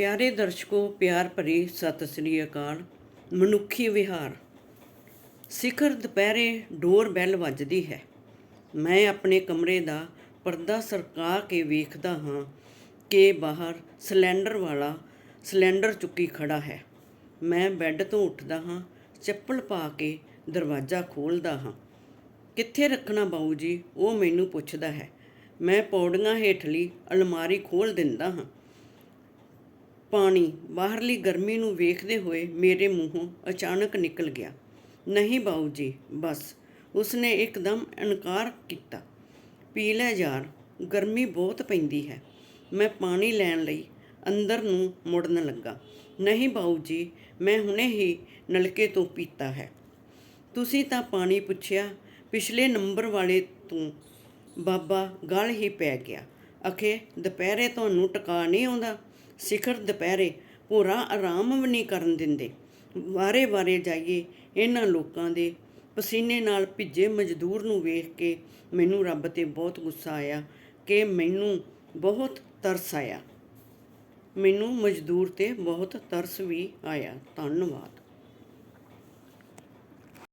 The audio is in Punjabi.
ਪਿਆਰੇ ਦਰਸ਼ਕੋ, ਪਿਆਰ ਭਰੀ ਸਤਿ ਸ੍ਰੀ ਅਕਾਲ। ਮਨੁੱਖੀ ਵਿਹਾਰ। ਸਿਖਰ ਦੁਪਹਿਰੇ ਡੋਰ ਬੈਲ ਵੱਜਦੀ ਹੈ। ਮੈਂ ਆਪਣੇ ਕਮਰੇ ਦਾ ਪਰਦਾ ਸਰਕਾ ਕੇ ਵੇਖਦਾ ਹਾਂ ਕਿ ਬਾਹਰ ਸਿਲੰਡਰ ਵਾਲਾ ਸਿਲੰਡਰ ਚੁੱਕੀ ਖੜਾ ਹੈ। ਮੈਂ ਬੈੱਡ ਤੋਂ ਉੱਠਦਾ ਹਾਂ, ਚੱਪਲ ਪਾ ਕੇ ਦਰਵਾਜ਼ਾ ਖੋਲਦਾ ਹਾਂ। ਕਿੱਥੇ ਰੱਖਣਾ ਬਾਊ ਜੀ? ਉਹ ਮੈਨੂੰ ਪੁੱਛਦਾ ਹੈ। ਮੈਂ ਪੌੜੀਆਂ ਹੇਠਲੀ ਅਲਮਾਰੀ ਖੋਲ ਦਿੰਦਾ ਹਾਂ। ਪਾਣੀ ਬਾਹਰਲੀ ਗਰਮੀ ਨੂੰ ਵੇਖਦੇ ਹੋਏ ਮੇਰੇ ਮੂੰਹੋਂ ਅਚਾਨਕ ਨਿਕਲ ਗਿਆ। ਨਹੀਂ ਬਾਊ ਜੀ, ਬਸ। ਉਸਨੇ ਇੱਕਦਮ ਇਨਕਾਰ ਕੀਤਾ। ਪੀ ਲੈ ਯਾਰ, ਗਰਮੀ ਬਹੁਤ ਪੈਂਦੀ ਹੈ। ਮੈਂ ਪਾਣੀ ਲੈਣ ਲਈ ਅੰਦਰ ਨੂੰ ਮੁੜਨ ਲੱਗਾ। ਨਹੀਂ ਬਾਊ ਜੀ, ਮੈਂ ਹੁਣੇ ਹੀ ਨਲਕੇ ਤੋਂ ਪੀਤਾ ਹੈ। ਤੁਸੀਂ ਤਾਂ ਪਾਣੀ ਪੁੱਛਿਆ, ਪਿਛਲੇ ਨੰਬਰ ਵਾਲੇ ਤੋਂ ਬਾਬਾ ਗਲ ਹੀ ਪੈ ਗਿਆ। ਅਖੇ, ਦੁਪਹਿਰੇ ਤੁਹਾਨੂੰ ਟਿਕਾ ਨਹੀਂ ਆਉਂਦਾ? ਸਿਖਰ ਦੁਪਹਿਰੇ ਪੂਰਾ ਆਰਾਮ ਵੀ ਨਹੀਂ ਕਰਨ ਦਿੰਦੇ। ਵਾਰੇ ਵਾਰੇ ਜਾਈਏ ਇਹਨਾਂ ਲੋਕਾਂ ਦੇ ਪਸੀਨੇ ਨਾਲ ਭਿੱਜੇ ਮਜ਼ਦੂਰ ਨੂੰ ਵੇਖ ਕੇ ਮੈਨੂੰ ਰੱਬ ਤੇ ਬਹੁਤ ਗੁੱਸਾ ਆਇਆ ਕਿ ਮੈਨੂੰ ਬਹੁਤ ਤਰਸ ਆਇਆ। ਮੈਨੂੰ ਮਜ਼ਦੂਰ ਤੇ ਬਹੁਤ ਤਰਸ ਵੀ ਆਇਆ। ਧੰਨਵਾਦ।